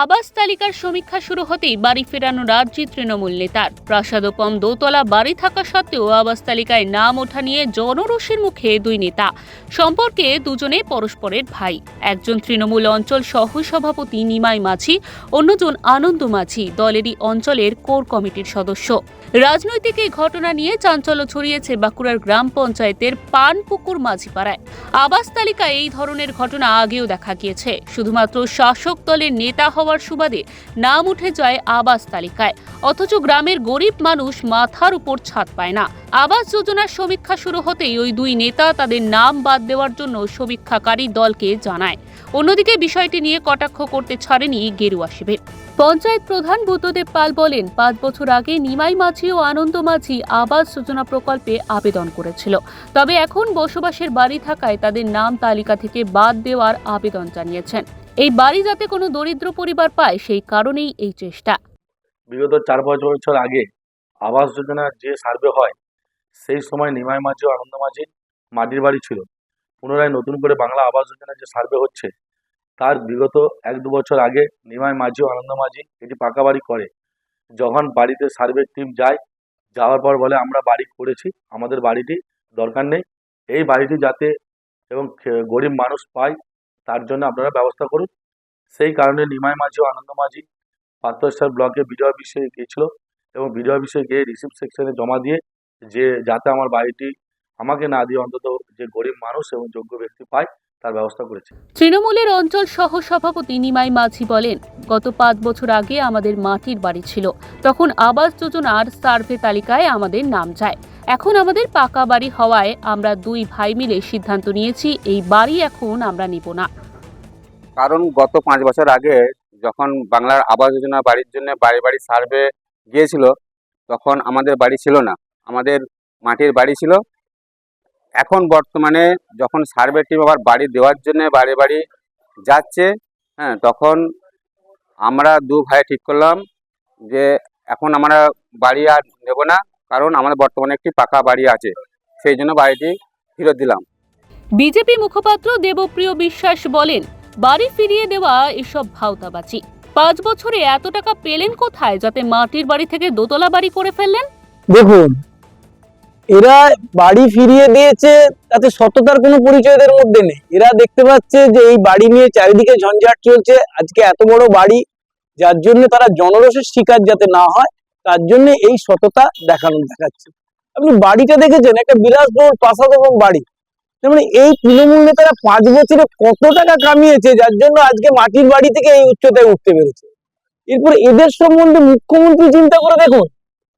আবাস তালিকার সমীক্ষা শুরু হতেই বাড়ি ফেরানো রাজ্যে তৃণমূল নেতার। প্রাসাদোপম দোতলা বাড়ি থাকা সত্ত্বেও আবাস তালিকায় নাম ওঠা নিয়ে জনরোষের মুখে দুই নেতা। সম্পর্কে দুজনে পরস্পরের ভাই। একজন তৃণমূল অঞ্চল সহ সভাপতি নিমাই মাঝি, অন্যজন আনন্দ মাঝি, দলেরই অঞ্চলের কোর কমিটির সদস্য। রাজনৈতিক এই ঘটনা নিয়ে চাঞ্চল্য ছড়িয়েছে বাঁকুড়ার গ্রাম পঞ্চায়েতের পানপুকুর মাঝিপাড়ায়। আবাস তালিকায় এই ধরনের ঘটনা আগেও দেখা গিয়েছে। শুধুমাত্র শাসক দলের নেতা হওয়ার সুবাদে নাম উঠে যায় আবাস তালিকায়। অথচ গ্রামের গরিব মানুষ মাথার উপর ছাদ পায় না। আবাস যোজনার সমীক্ষা শুরু হতেই ওই দুই নেতা তাদের নাম বাদ দেওয়ার জন্য সমীক্ষাকারী দলকে জানায়। অন্যদিকে বিষয়টি নিয়ে কটাক্ষ করতে ছাড়েনি গেরুয়া শিবির। পঞ্চায়েত প্রধান বুদ্ধদেব পাল বলেন, পাঁচ বছর আগে নিমাই মাঝি ও আনন্দ মাঝি আবাস যোজনা প্রকল্পে আবেদন করেছিল। তবে এখন বসবাসের বাড়ি থাকায় তাদের নাম তালিকা থেকে বাদ দেওয়ার আবেদন জানিয়েছেন। এই বাড়ি যাতে কোনো দরিদ্র পরিবার পায়, সেই কারণেই এই চেষ্টা। বিগত চার পাঁচ বছর আগে আবাস যোজনার যে সার্ভে হয়, সেই সময় নিমাই মাঝি আনন্দ মাঝি মাটির বাড়ি ছিল। পুনরায় নতুন করে বাংলা আবাস যোজনার যে সার্ভে হচ্ছে, তার বিগত এক দু বছর আগে নিমাই মাঝি আনন্দ মাঝি এটি পাকা বাড়ি করে। যখন বাড়িতে সার্ভে টিম যায়, যাওয়ার পর বলে, আমরা বাড়ি করেছি, আমাদের বাড়িটি দরকার নেই। এই বাড়িটি যাতে এবং গরিব মানুষ পায় তার জন্য আপনারা ব্যবস্থা করুন। সেই কারণে নিমাই মাঝি ও আনন্দ মাঝি পাত্রসার ব্লকে বিডিও অফিসে গিয়েছিল এবং বিডিও অফিসে গিয়ে রিসিপ্ট সেকশনে জমা দিয়ে যে যাতে আমার বাড়িটি আমাকে না দিয়ে অন্তত যে গরিব মানুষ এবং যোগ্য ব্যক্তি পায়, তার ব্যবস্থা করেছে। তৃণমূলের অঞ্চল সহ সভাপতি নিমাই মাঝি বলেন, গত পাঁচ বছর আগে আমাদের মাটির বাড়ি ছিল। তখন আবাস যোজনার সার্ভে তালিকায় আমাদের নাম যায়। এখন আমাদের পাকা বাড়ি হওয়ায় আমরা দুই ভাই মিলে সিদ্ধান্ত নিয়েছি, এই বাড়ি এখন আমরা নিব না। কারণ গত পাঁচ বছর আগে যখন বাংলার আবাস যোজনা বাড়ির জন্য বাড়ি বাড়ি সার্ভে গিয়েছিল, তখন আমাদের বাড়ি ছিল না। আমাদের মাটির বাড়ি ছিল। এখন বর্তমানে যখন সার্ভে টিম আবার বাড়ি দেওয়ার জন্য বাড়ি বাড়ি যাচ্ছে হ্যাঁ তখন আমরা দু ভাই ঠিক করলাম যে এখন আমরা বাড়ি আর নেব না। কারণ আমাদের বর্তমানে একটি পাকা বাড়ি আছে। সেই জন্য বাড়িটি ফেরত দিলাম। বিজেপি মুখপাত্র দেবপ্রিয় বিশ্বাস বলেন বাড়ি ফিরিয়ে দেওয়া এসব ভাওতাবাজি। পাঁচ বছরে এত টাকা পেলেন কোথায় যাতে মাটির বাড়ি থেকে দোতলা বাড়ি করে ফেললেন? দেখুন এরা বাড়ি ফিরিয়ে দিয়েছে তাতে সততার কোনো পরিচয় এদের মধ্যে নেই। এরা দেখতে পাচ্ছে যে এই বাড়ি নিয়ে চারিদিকে ঝঞ্ঝাট চলছে। আজকে এত বড় বাড়ি যার জন্য তারা জনরসের শিকার যাতে না হয় তার জন্য এই সততা দেখানো দেখাচ্ছে। আপনি বাড়িটা দেখেছেন? একটা বিলাসবহুল প্রাসাদ এবং বাড়ি। মানে এই তৃণমূল নেতারা পাঁচ বছরে কত টাকা কামিয়েছে, যার জন্য আজকে মাটির বাড়ি থেকে এই উচ্চতায় উঠতে পেরেছে। এরপর এদের সম্বন্ধে মুখ্যমন্ত্রী চিন্তা করে দেখুন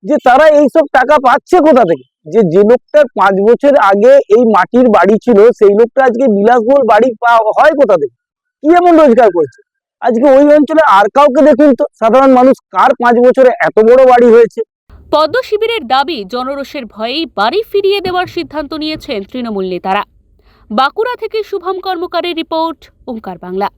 যে তারা এইসব টাকা পাচ্ছে কোথা থেকে? যে যে লোকটার পাঁচ বছর আগে এই মাটির বাড়ি ছিল, সেই লোকটা আজকে বিলাসবহুল বাড়ি পাওয়া হয় কোথা থেকে? কি এমন রোজগার করছে? আজকে ওই অঞ্চলে আর কাউকে দেখুন তো? সাধারণ মানুষ কার পাঁচ বছরে এত বড় বাড়ি হয়েছে? পদ্ম শিবিরের দাবি, জনরোষের ভয়েই বাড়ি ফিরিয়ে দেওয়ার সিদ্ধান্ত নিয়েছেন তৃণমূল নেতারা। বাঁকুড়া থেকে শুভম কর্মকারের রিপোর্ট, ওঙ্কার বাংলা।